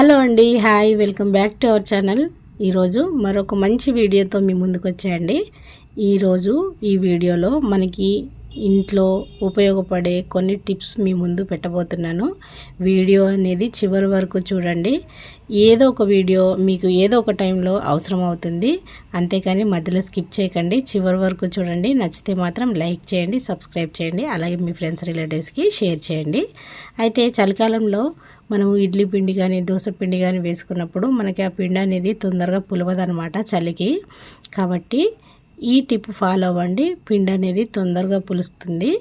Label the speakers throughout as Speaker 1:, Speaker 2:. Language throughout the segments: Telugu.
Speaker 1: హలో అండి hi welcome back to our channel. ఈరోజు మరొక మంచి వీడియోతో మీ ముందుకు వచ్చాయండి. ఈరోజు ఈ వీడియోలో మనకి ఇంట్లో ఉపయోగపడే కొన్ని టిప్స్ మీ ముందు పెట్టబోతున్నాను. వీడియో అనేది చివరి వరకు చూడండి. ఏదో ఒక వీడియో మీకు ఏదో ఒక టైంలో అవసరం అవుతుంది. అంతేకాని మధ్యలో స్కిప్ చేయకండి. చివరి వరకు చూడండి. నచ్చితే మాత్రం లైక్ చేయండి సబ్స్క్రైబ్ చేయండి. అలాగే మీ ఫ్రెండ్స్ రిలేటివ్స్కి షేర్ చేయండి. అయితే చలికాలంలో మనము ఇడ్లీ పిండి కానీ దోశ పిండి కానీ వేసుకున్నప్పుడు మనకి ఆ పిండి అనేది తొందరగా పులవదనమాట చలికి. కాబట్టి ఈ టిప్ ఫాలో అవ్వండి. పిండి అనేది తొందరగా పులుస్తుంది.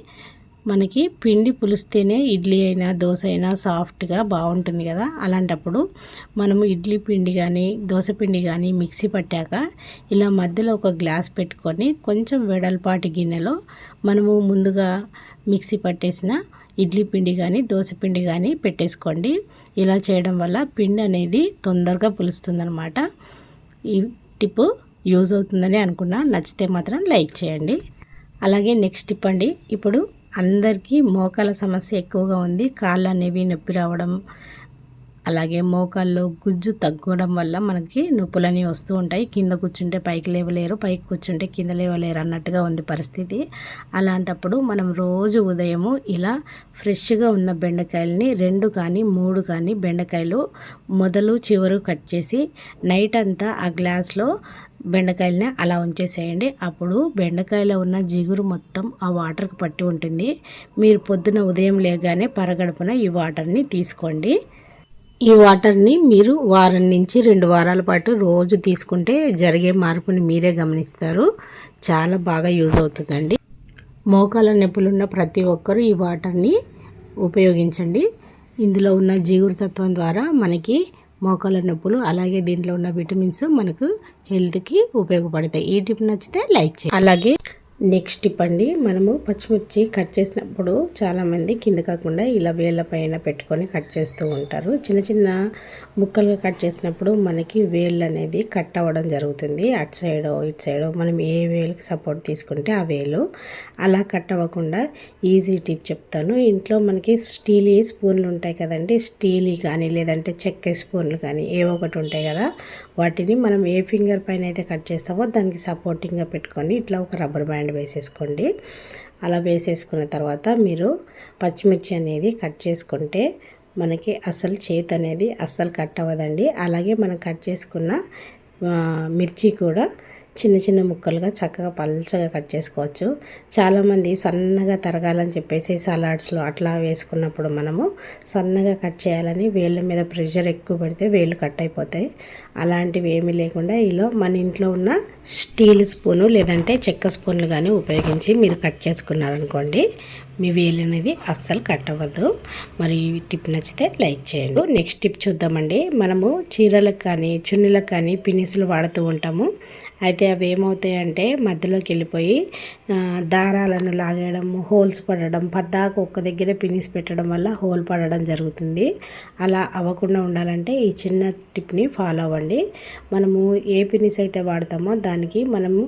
Speaker 1: మనకి పిండి పులిస్తేనే ఇడ్లీ అయినా దోశ అయినా సాఫ్ట్గా బాగుంటుంది కదా. అలాంటప్పుడు మనము ఇడ్లీ పిండి కానీ దోశ పిండి కానీ మిక్సీ పట్టాక ఇలా మధ్యలో ఒక గ్లాస్ పెట్టుకొని కొంచెం వెడల్పాటి గిన్నెలో మనము ముందుగా మిక్సీ పట్టేసిన ఇడ్లీ పిండి కానీ దోశ పిండి కానీ పెట్టేసుకోండి. ఇలా చేయడం వల్ల పిండి అనేది తొందరగా పులుస్తుందనమాట ఈ టిప్ యూజ్ అవుతుందని అనుకున్నా నచ్చితే మాత్రం లైక్ చేయండి. అలాగే నెక్స్ట్ టిప్ అండి ఇప్పుడు అందరికీ మోకాల సమస్య ఎక్కువగా ఉంది కాళ్ళు అనేవి నొప్పి రావడం అలాగే మోకాల్లో గుజ్జు తగ్గడం వల్ల మనకి నొప్పులని వస్తూ ఉంటాయి. కింద కూర్చుంటే పైకి లేవలేరు పైకి కూర్చుంటే కింద లేవలేరు అన్నట్టుగా ఉంది పరిస్థితి. అలాంటప్పుడు మనం రోజు ఉదయము ఇలా ఫ్రెష్గా ఉన్న బెండకాయలని రెండు కానీ మూడు కానీ బెండకాయలు మొదలు చివరు కట్ చేసి నైట్ అంతా ఆ గ్లాస్లో బెండకాయలని అలా ఉంచేసేయండి. అప్పుడు బెండకాయలో ఉన్న జిగురు మొత్తం ఆ వాటర్కి పట్టి ఉంటుంది. మీరు పొద్దున ఉదయం లేగానే పరగడుపున ఈ వాటర్ని తీసుకోండి. ఈ వాటర్ని మీరు వారం నుంచి రెండు వారాల పాటు రోజు తీసుకుంటే జరిగే మార్పుని మీరే గమనిస్తారు. చాలా బాగా యూజ్ అవుతుందండి. మోకాల నొప్పులున్న ప్రతి ఒక్కరూ ఈ వాటర్ని ఉపయోగించండి. ఇందులో ఉన్న జీగురుతత్వం ద్వారా మనకి మోకాల నొప్పులు అలాగే దీంట్లో ఉన్న విటమిన్స్ మనకు హెల్త్కి ఉపయోగపడతాయి. ఈ టిప్ నచ్చితే లైక్ చేయండి. అలాగే నెక్స్ట్ టిప్ అండి మనము పచ్చిమిర్చి కట్ చేసినప్పుడు చాలామంది కింద కాకుండా ఇలా వేళ్ళ పైన పెట్టుకొని కట్ చేస్తూ ఉంటారు. చిన్న చిన్న ముక్కలుగా కట్ చేసినప్పుడు మనకి వేళ్ళు అనేది కట్ అవ్వడం జరుగుతుంది. అటు సైడో ఇటు సైడో మనం ఏ వేలుకి సపోర్ట్ తీసుకుంటే ఆ వేలు అలా కట్ అవ్వకుండా ఈజీ టిప్ చెప్తాను. ఇంట్లో మనకి స్టీలీ స్పూన్లు ఉంటాయి కదండి స్టీల్ కానీ లేదంటే చెక్క స్పూన్లు కానీ ఏవో ఒకటి ఉంటాయి కదా వాటిని మనం ఏ ఫింగర్ పైన అయితే కట్ చేస్తామో దానికి సపోర్టింగ్గా పెట్టుకొని ఇట్లా ఒక రబ్బర్ బ్యాండ్ వేసేసుకోండి. అలా వేసేసుకున్న తర్వాత మీరు పచ్చిమిర్చి అనేది కట్ చేసుకుంటే మనకి అసలు చేతి అనేది అస్సలు కట్ అవ్వదండి. అలాగే మనం కట్ చేసుకున్న మిర్చి కూడా చిన్న చిన్న ముక్కలుగా చక్కగా పల్చగా కట్ చేసుకోవచ్చు. చాలామంది సన్నగా తరగాలని చెప్పేసి సలాడ్స్లో అట్లా వేసుకున్నప్పుడు మనము సన్నగా కట్ చేయాలని వేళ్ళ మీద ప్రెషర్ ఎక్కువ పెడితే వేళ్ళు కట్ అయిపోతాయి. అలాంటివి ఏమీ లేకుండా ఇలా మన ఇంట్లో ఉన్న స్టీల్ స్పూను లేదంటే చెక్క స్పూన్లు కానీ ఉపయోగించి మీరు కట్ చేసుకున్నారనుకోండి మీ వేలు అనేది అస్సలు కట్ అవ్వదు. మరి టిప్ నచ్చితే లైక్ చేయండి. నెక్స్ట్ టిప్ చూద్దామండి. మనము చీరలకు కానీ చున్నీలకు కానీ పినిసులు వాడుతూ ఉంటాము. అయితే అవి ఏమవుతాయంటే మధ్యలోకి వెళ్ళిపోయి దారాలను లాగేయడం హోల్స్ పడడం పద్దాకు ఒక్క దగ్గర పినిస్ పెట్టడం వల్ల హోల్ పడడం జరుగుతుంది. అలా అవ్వకుండా ఉండాలంటే ఈ చిన్న టిప్ని ఫాలో అవ్వండి. మనము ఏ పినిస్ అయితే వాడతామో దానికి మనము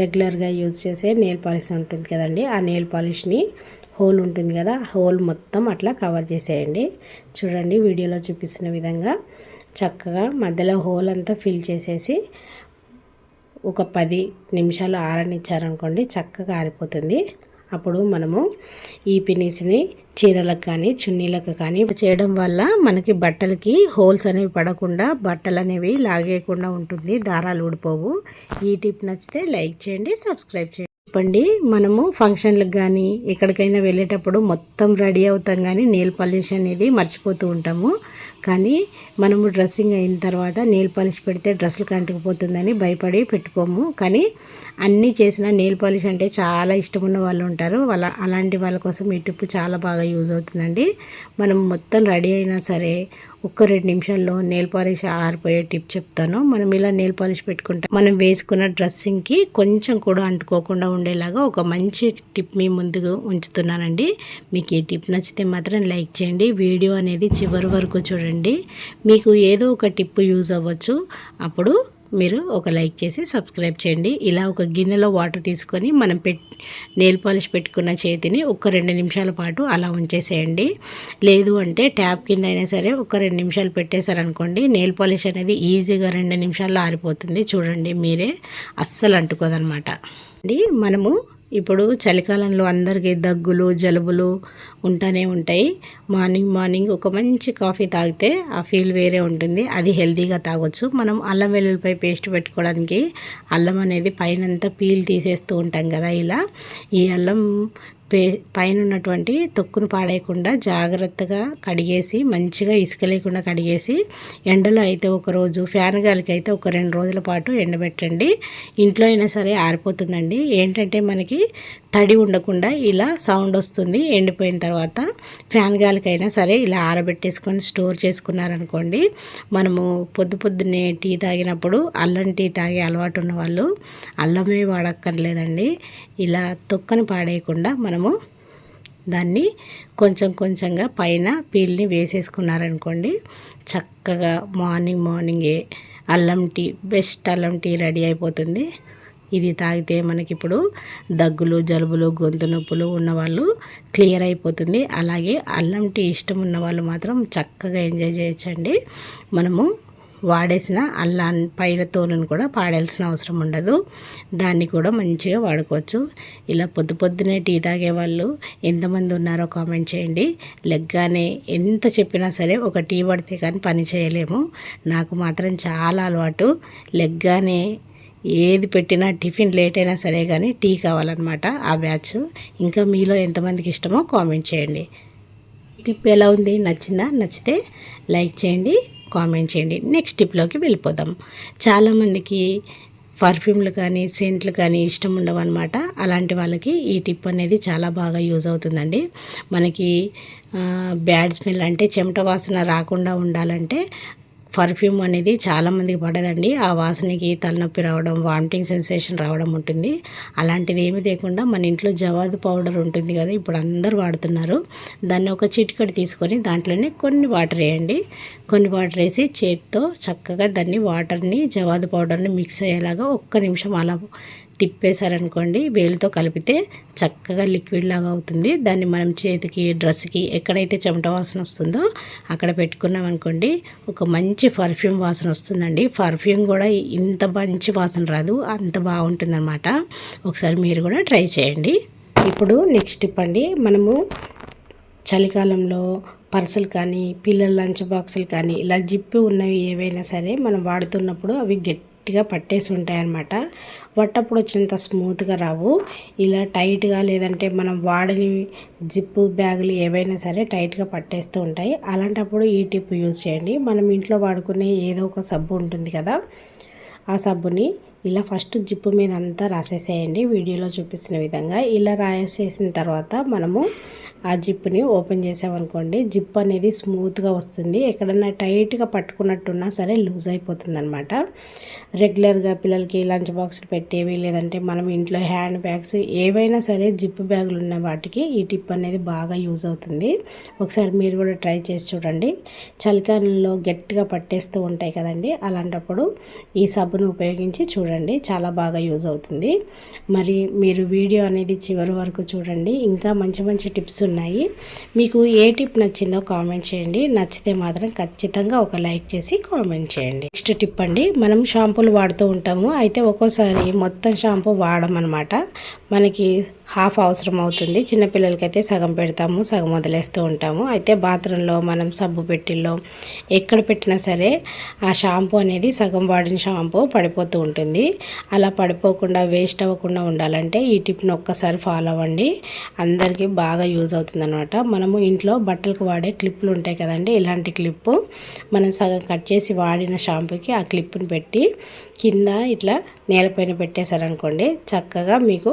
Speaker 1: రెగ్యులర్గా యూజ్ చేసే నెయిల్ పాలిష్ ఉంటుంది కదండి ఆ నెయిల్ పాలిష్ని హోల్ ఉంటుంది కదా హోల్ మొత్తం అట్లా కవర్ చేసేయండి. చూడండి వీడియోలో చూపిస్తున్న విధంగా చక్కగా మధ్యలో హోల్ అంతా ఫిల్ చేసేసి ఒక పది నిమిషాలు ఆరనిచ్చారనుకోండి చక్కగా ఆరిపోతుంది. అప్పుడు మనము ఈ పినీస్ని చీరలకు కానీ చున్నీలకు కానీ చేయడం వల్ల మనకి బట్టలకి హోల్స్ అనేవి పడకుండా బట్టలు అనేవి లాగేయకుండా ఉంటుంది దారాలు ఊడిపోవు. ఈ టిప్ నచ్చితే లైక్ చేయండి సబ్స్క్రైబ్ చేయండి. చెప్పండి మనము ఫంక్షన్లకు కానీ ఎక్కడికైనా వెళ్ళేటప్పుడు మొత్తం రెడీ అవుతాం కానీ నెయిల్ పాలిష్ అనేది మర్చిపోతూ ఉంటాము. కానీ మనము డ్రెస్సింగ్ అయిన తర్వాత నెయిల్ పాలిష్ పెడితే డ్రెస్సులు కంటుకుపోతుందని భయపడి పెట్టుకోము. కానీ అన్నీ చేసిన నెయిల్ పాలిష్ అంటే చాలా ఇష్టం ఉన్న వాళ్ళు ఉంటారు. వాళ్ళ అలాంటి వాళ్ళ కోసం ఈ టిప్పు చాలా బాగా యూజ్ అవుతుందండి. మనం మొత్తం రెడీ అయినా సరే ఒక్క రెండు నిమిషాల్లో నెయిల్ పాలిష్ ఆరిపోయే టిప్ చెప్తాను. మనం ఇలా నెయిల్ పాలిష్ పెట్టుకుంటాం మనం వేసుకున్న డ్రెస్సింగ్కి కొంచెం కూడా అంటుకోకుండా ఉండేలాగా ఒక మంచి టిప్ మీ ముందుకు ఉంచుతున్నానండి. మీకు ఈ టిప్ నచ్చితే మాత్రం లైక్ చేయండి. వీడియో అనేది చివరి వరకు చూడండి. మీకు ఏదో ఒక టిప్ యూజ్ అవ్వచ్చు. అప్పుడు మీరు ఒక లైక్ చేసి సబ్స్క్రైబ్ చేయండి. ఇలా ఒక గిన్నెలో వాటర్ తీసుకొని మనం పెట్ నెయిల్ పాలిష్ పెట్టుకున్న చేతిని ఒక రెండు నిమిషాల పాటు అలా ఉంచేసేయండి. లేదు అంటే ట్యాప్ కింద అయినా సరే ఒక రెండు నిమిషాలు పెట్టేశారనుకోండి నెయిల్ పాలిష్ అనేది ఈజీగా రెండు నిమిషాల్లో ఆరిపోతుంది. చూడండి మీరే అస్సలు అంటుకోదనమాట. అండి మనము ఇప్పుడు చలికాలంలో అందరికీ దగ్గులు జలుబులు ఉంటూనే ఉంటాయి. మార్నింగ్ మార్నింగ్ ఒక మంచి కాఫీ తాగితే ఆ ఫీల్ వేరే ఉంటుంది. అది హెల్తీగా తాగొచ్చు. మనం అల్లం వెల్లుల్లిపై పేస్ట్ పెట్టుకోవడానికి అల్లం అనేది పైనంతా పీల్ తీసేస్తూ ఉంటాం కదా ఇలా. ఈ అల్లం పే పైన ఉన్నటువంటి తొక్కును పాడేయకుండా జాగ్రత్తగా కడిగేసి మంచిగా ఇసుక లేకుండా కడిగేసి ఎండలో అయితే ఒక రోజు ఫ్యాన్ గాలికి అయితే ఒక రెండు రోజుల పాటు ఎండబెట్టండి. ఇంట్లో అయినా సరే ఆరిపోతుందండి. ఏంటంటే మనకి తడి ఉండకుండా ఇలా సౌండ్ వస్తుంది. ఎండిపోయిన తర్వాత ఫ్యాన్ గాలికైనా సరే ఇలా ఆరబెట్టేసుకొని స్టోర్ చేసుకున్నారనుకోండి మనము పొద్దు పొద్దున్నే టీ తాగినప్పుడు అల్లం టీ తాగే అలవాటు ఉన్న వాళ్ళు అల్లమే వాడక్కర్లేదండి. ఇలా తొక్కని పాడేయకుండా మనము దాన్ని కొంచెం కొంచెంగా పైన పీల్ని వేసేసుకున్నారనుకోండి చక్కగా మార్నింగ్ మార్నింగే అల్లం టీ బెస్ట్ అల్లం టీ రెడీ అయిపోతుంది. ఇది తాగితే మనకి ఇప్పుడు దగ్గులు జలుబులు గొంతు నొప్పులు ఉన్నవాళ్ళు క్లియర్ అయిపోతుంది. అలాగే అల్లం టీ ఇష్టం ఉన్న వాళ్ళు మాత్రం చక్కగా ఎంజాయ్ చేయొచ్చండి. మనము వాడేసిన అల్లా పైన తోలును కూడా పాడాల్సిన అవసరం ఉండదు. దాన్ని కూడా మంచిగా వాడుకోవచ్చు. ఇలా పొద్దు పొద్దునే టీ తాగే వాళ్ళు ఎంతమంది ఉన్నారో కామెంట్ చేయండి. లెగ్గానే ఎంత చెప్పినా సరే ఒక టీ పడితే కానీ పని చేయలేము. నాకు మాత్రం చాలా అలవాటు. లెగ్గానే ఏది పెట్టినా టిఫిన్ లేట్ అయినా సరే కానీ టీ కావాలన్నమాట ఆ బ్యాచ్. ఇంకా మీలో ఎంతమందికి ఇష్టమో కామెంట్ చేయండి. టిప్ ఎలా ఉంది? నచ్చిందా? నచ్చితే లైక్ చేయండి. కామెంట్ చేయండి. నెక్స్ట్ టిప్లోకి వెళ్ళిపోదాం. చాలామందికి పర్ఫ్యూమ్లు కానీ సెంట్లు కానీ ఇష్టం ఉండవు అనమాట అలాంటి వాళ్ళకి ఈ టిప్ అనేది చాలా బాగా యూజ్ అవుతుందండి. మనకి బ్యాడ్ స్మెల్ అంటే చెమట వాసన రాకుండా ఉండాలంటే పర్ఫ్యూమ్ అనేది చాలామందికి పడదండి. ఆ వాసనకి తలనొప్పి రావడం వామిటింగ్ సెన్సేషన్ రావడం ఉంటుంది. అలాంటివి ఏమీ లేకుండా మన ఇంట్లో జవాదు పౌడర్ ఉంటుంది కదా ఇప్పుడు అందరు వాడుతున్నారు. దాన్ని ఒక చిటికడి తీసుకొని దాంట్లోనే కొన్ని వాటర్ వేయండి. కొన్ని వాటర్ వేసి చేతితో చక్కగా దాన్ని వాటర్ని జవాదు పౌడర్ని మిక్స్ అయ్యేలాగా ఒక్క నిమిషం అలా తిప్పేశారనుకోండి వేలుతో కలిపితే చక్కగా లిక్విడ్ లాగా అవుతుంది. దాన్ని మనం చేతికి డ్రెస్కి ఎక్కడైతే చెమట వాసన వస్తుందో అక్కడ పెట్టుకున్నాం అనుకోండి ఒక మంచి పర్ఫ్యూమ్ వాసన వస్తుందండి. పర్ఫ్యూమ్ కూడా ఇంత మంచి వాసన రాదు అంత బాగుంటుందన్నమాట. ఒకసారి మీరు కూడా ట్రై చేయండి. ఇప్పుడు నెక్స్ట్ ఇప్పండి మనము చలికాలంలో పర్సులు కానీ పిల్లల లంచ్ బాక్సులు కానీ ఇలా జిప్పు ఉన్నవి ఏవైనా సరే మనం వాడుతున్నప్పుడు అవి గట్టి గట్టిగా పట్టేసి ఉంటాయి అన్నమాట వట్టప్పుడు వచ్చినంత స్మూత్గా రావు. ఇలా టైట్గా లేదంటే మనం వాడని జిప్పు బ్యాగులు ఏవైనా సరే టైట్గా పట్టేస్తూ ఉంటాయి. అలాంటప్పుడు ఈ టిప్ యూజ్ చేయండి. మనం ఇంట్లో వాడుకునే ఏదో ఒక సబ్బు ఉంటుంది కదా ఆ సబ్బుని ఇలా ఫస్ట్ జిప్పు మీద అంతా రాసేసేయండి. వీడియోలో చూపిస్తున్న విధంగా ఇలా రాసేసిన తర్వాత మనము ఆ జిప్ని ఓపెన్ చేసామనుకోండి జిప్ అనేది స్మూత్గా వస్తుంది. ఎక్కడన్నా టైట్గా పట్టుకున్నట్టున్నా సరే లూజ్ అయిపోతుంది అనమాట రెగ్యులర్గా పిల్లలకి లంచ్ బాక్స్లు పెట్టేవి లేదంటే మనం ఇంట్లో హ్యాండ్ బ్యాగ్స్ ఏవైనా సరే జిప్ బ్యాగులు ఉన్న వాటికి ఈ టిప్ అనేది బాగా యూజ్ అవుతుంది. ఒకసారి మీరు కూడా ట్రై చేసి చూడండి. చలికాలంలో గట్టిగా పట్టేస్తూ ఉంటాయి కదండి అలాంటప్పుడు ఈ సబ్బును ఉపయోగించి చూడండి. చాలా బాగా యూజ్ అవుతుంది. మరి మీరు వీడియో అనేది చివరి వరకు చూడండి ఇంకా మంచి మంచి టిప్స్ ఉన్నాయి. మీకు ఏ టిప్ నచ్చిందో కామెంట్ చేయండి. నచ్చితే మాత్రం ఖచ్చితంగా ఒక లైక్ చేసి కామెంట్ చేయండి. నెక్స్ట్ టిప్ అండి మనం షాంపూలు వాడుతూ ఉంటాము. అయితే ఒక్కోసారి మొత్తం షాంపూ వాడమన్నమాట. మనకి హాఫ్ అవసరం అవుతుంది. చిన్నపిల్లలకైతే సగం పెడతాము సగం వదిలేస్తూ ఉంటాము. అయితే బాత్రూంలో మనం సబ్బు పెట్టిల్లో ఎక్కడ పెట్టినా సరే ఆ షాంపూ అనేది సగం వాడిన షాంపూ పడిపోతూ ఉంటుంది. అలా పడిపోకుండా వేస్ట్ అవ్వకుండా ఉండాలంటే ఈ టిప్ని ఒక్కసారి ఫాలో అవ్వండి. అందరికీ బాగా యూజ్ అవుతుంది అనమాట మనము ఇంట్లో బట్టలకు వాడే క్లిప్లు ఉంటాయి కదండి ఇలాంటి క్లిప్పు మనం సగం కట్ చేసి వాడిన షాంపూకి ఆ క్లిప్ని పెట్టి కింద ఇట్లా నేలపైన పెట్టేశారనుకోండి చక్కగా మీకు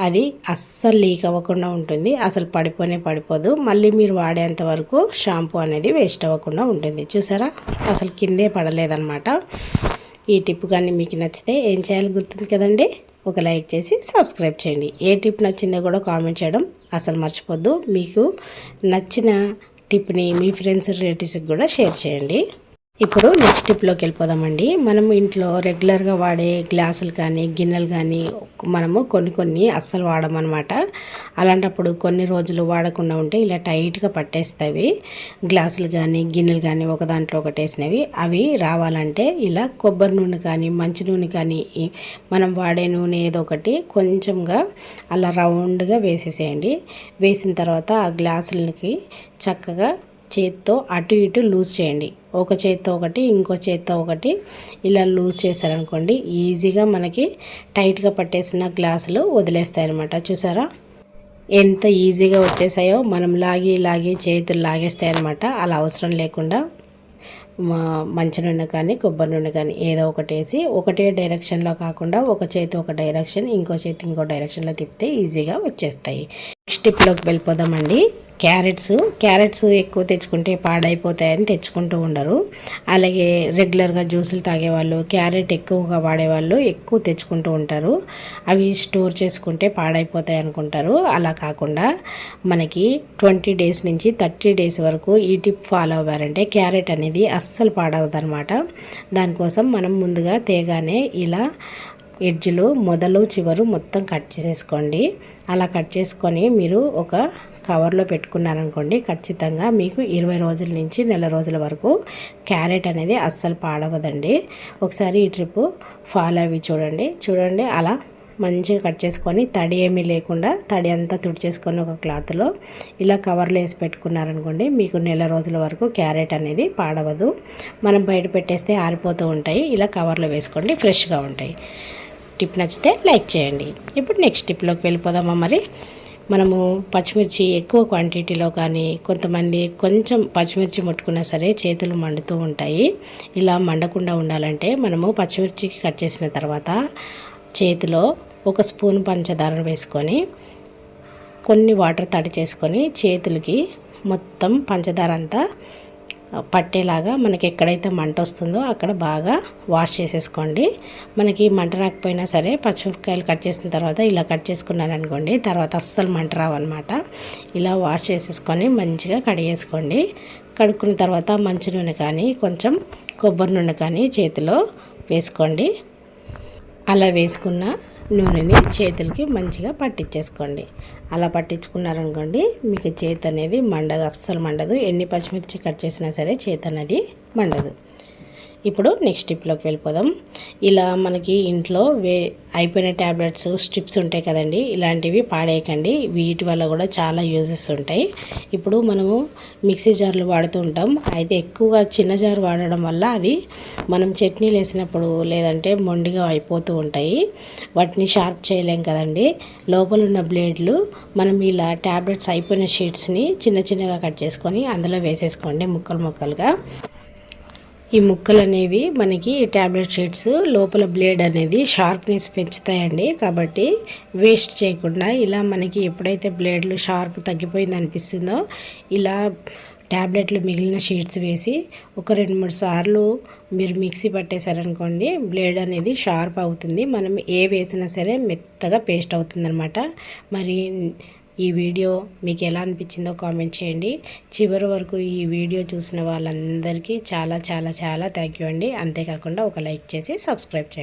Speaker 1: అది అస్సలు లీక్ అవ్వకుండా ఉంటుంది. అసలు పడిపోనే పడిపోదు. మళ్ళీ మీరు వాడేంత వరకు షాంపూ అనేది వేస్ట్ అవ్వకుండా ఉంటుంది. చూసారా? అసలు కిందే పడలేదన్నమాట. ఈ టిప్ కానీ మీకు నచ్చితే ఏం చేయాలి గుర్తుంది కదండి? ఒక లైక్ చేసి సబ్స్క్రైబ్ చేయండి. ఏ టిప్ నచ్చిందో కూడా కామెంట్ చేయడం అసలు మర్చిపోద్దు. మీకు నచ్చిన టిప్ని మీ ఫ్రెండ్స్ రిలేటివ్స్కి కూడా షేర్ చేయండి. ఇప్పుడు నెక్స్ట్ టిప్లోకి వెళ్ళిపోదామండి. మనం ఇంట్లో రెగ్యులర్గా వాడే గ్లాసులు కానీ గిన్నెలు కానీ మనము కొన్ని కొన్ని అస్సలు వాడమన్నమాట. అలాంటప్పుడు కొన్ని రోజులు వాడకుండా ఉంటే ఇలా టైట్గా పట్టేస్తాయి గ్లాసులు కానీ గిన్నెలు కానీ ఒక దాంట్లో అవి రావాలంటే ఇలా కొబ్బరి నూనె కానీ మంచి నూనె కానీ మనం వాడే నూనె ఏదో ఒకటి కొంచెంగా అలా రౌండ్గా వేసేసేయండి. వేసిన తర్వాత ఆ గ్లాసులకి చక్కగా చేత్తో అటు ఇటు లూజ్ చేయండి. ఒక చేత్తో ఒకటి ఇంకో చేత్తో ఒకటి ఇలా లూజ్ చేశారనుకోండి ఈజీగా మనకి టైట్గా పట్టేసిన గ్లాసులు వదిలేస్తాయన్నమాట. చూసారా? ఎంత ఈజీగా వచ్చేసాయో మనం లాగి లాగి చేతులు లాగేస్తాయి అనమాట అలా అవసరం లేకుండా మంచి నూనె కానీ కొబ్బరి నూనె కానీ ఏదో ఒకటి వేసి ఒకటే డైరెక్షన్లో కాకుండా ఒక చేతి ఒక డైరెక్షన్ ఇంకో చేతి ఇంకో డైరెక్షన్లో తిప్పితే ఈజీగా వచ్చేస్తాయి. స్టిప్లోకి వెళ్ళిపోదామండి. క్యారెట్స్ క్యారెట్స్ ఎక్కువ తెచ్చుకుంటే పాడైపోతాయని తెచ్చుకుంటూ ఉండరు. అలాగే రెగ్యులర్గా జ్యూసులు తాగేవాళ్ళు క్యారెట్ ఎక్కువగా వాడేవాళ్ళు ఎక్కువ తెచ్చుకుంటూ ఉంటారు. అవి స్టోర్ చేసుకుంటే పాడైపోతాయి అనుకుంటారు. అలా కాకుండా మనకి ట్వంటీ డేస్ నుంచి థర్టీ డేస్ వరకు ఈ టిప్ ఫాలో అవ్వారంటే క్యారెట్ అనేది అస్సలు పాడవదనమాట. దానికోసం మనం ముందుగా తేగానే ఇలా ఎడ్జ్లు మొదలు చివరు మొత్తం కట్ చేసేసుకోండి. అలా కట్ చేసుకొని మీరు ఒక కవర్లో పెట్టుకున్నారనుకోండి ఖచ్చితంగా మీకు ఇరవై రోజుల నుంచి నెల రోజుల వరకు క్యారెట్ అనేది అస్సలు పాడవదండి. ఒకసారి ఈ ట్రిప్ ఫాలో అవి చూడండి. చూడండి అలా మంచిగా కట్ చేసుకొని తడి ఏమీ లేకుండా తడి అంతా తుడిచేసుకొని ఒక క్లాత్లో ఇలా కవర్లో వేసి పెట్టుకున్నారనుకోండి మీకు నెల రోజుల వరకు క్యారెట్ అనేది పాడవదు. మనం బయట పెట్టేస్తే ఆరిపోతూ ఉంటాయి ఇలా కవర్లో వేసుకోండి ఫ్రెష్గా ఉంటాయి. టిప్ నచ్చితే లైక్ చేయండి. ఇప్పుడు నెక్స్ట్ టిప్లోకి వెళ్ళిపోదామా మరి? మనము పచ్చిమిర్చి ఎక్కువ క్వాంటిటీలో కానీ కొంతమంది కొంచెం పచ్చిమిర్చి ముట్టుకున్నా సరే చేతులు మండుతూ ఉంటాయి. ఇలా మండకుండా ఉండాలంటే మనము పచ్చిమిర్చికి కట్ చేసిన తర్వాత చేతిలో ఒక స్పూన్ పంచదారను వేసుకొని కొన్ని వాటర్ తడి చేసుకొని చేతులకి మొత్తం పంచదార అంతా పట్టేలాగా మనకి ఎక్కడైతే మంట వస్తుందో అక్కడ బాగా వాష్ చేసేసుకోండి. మనకి మంట రాకపోయినా సరే పచ్చిమిరపకాయలు కట్ చేసిన తర్వాత ఇలా కట్ చేసుకున్నాను అనుకోండి తర్వాత అస్సలు మంట రావన్నమాట. ఇలా వాష్ చేసేసుకొని మంచిగా కడిగేసుకోండి. కడుక్కున్న తర్వాత మంచి నూనె కానీ కొంచెం కొబ్బరి నూనె కానీ చేతిలో వేసుకోండి. అలా వేసుకున్న నూనెని చేతులకి మంచిగా పట్టించేసుకోండి. అలా పట్టించుకున్నారనుకోండి మీకు చేతి అనేది మండదు అస్సలు మండదు. ఎన్ని పచ్చిమిర్చి కట్ చేసినా సరే చేతి అనేది మండదు. ఇప్పుడు నెక్స్ట్ స్టిప్లోకి వెళ్ళిపోదాం. ఇలా మనకి ఇంట్లో వే అయిపోయిన ట్యాబ్లెట్స్ స్ట్రిప్స్ ఉంటాయి కదండి ఇలాంటివి పాడేయకండి. వీటి వల్ల కూడా చాలా యూజెస్ ఉంటాయి. ఇప్పుడు మనము మిక్సీ జార్లు వాడుతూ ఉంటాం. అయితే ఎక్కువగా చిన్న జార్ వాడడం వల్ల అది మనం చట్నీలు వేసినప్పుడు లేదంటే మొండిగా అయిపోతూ ఉంటాయి. వాటిని షార్ప్ చేయలేం కదండి. లోపల ఉన్న బ్లేడ్లు మనం ఇలా ట్యాబ్లెట్స్ అయిపోయిన షీట్స్ని చిన్న చిన్నగా కట్ చేసుకొని అందులో వేసేసుకోండి ముక్కలు ముక్కలుగా. ఈ ముక్కలు అనేవి మనకి ట్యాబ్లెట్ షీట్స్ లోపల బ్లేడ్ అనేది షార్ప్నెస్ పెంచుతాయండి. కాబట్టి వేస్ట్ చేయకుండా ఇలా మనకి ఎప్పుడైతే బ్లేడ్లు షార్ప్ తగ్గిపోయింది అనిపిస్తుందో ఇలా ట్యాబ్లెట్లు మిగిలిన షీట్స్ వేసి ఒక రెండు మూడు సార్లు మీరు మిక్సీ పట్టేశారనుకోండి బ్లేడ్ అనేది షార్ప్ అవుతుంది. మనం ఏ వేసినా సరే మెత్తగా పేస్ట్ అవుతుందన్నమాట. మరి ఈ వీడియో మీకు ఎలా అనిపించిందో కామెంట్ చేయండి. చివరి వరకు ఈ వీడియో చూసిన వాళ్ళందరికీ చాలా చాలా చాలా థ్యాంక్ యూ అండి. అంతేకాకుండా ఒక లైక్ చేసి సబ్స్క్రైబ్ చేయండి.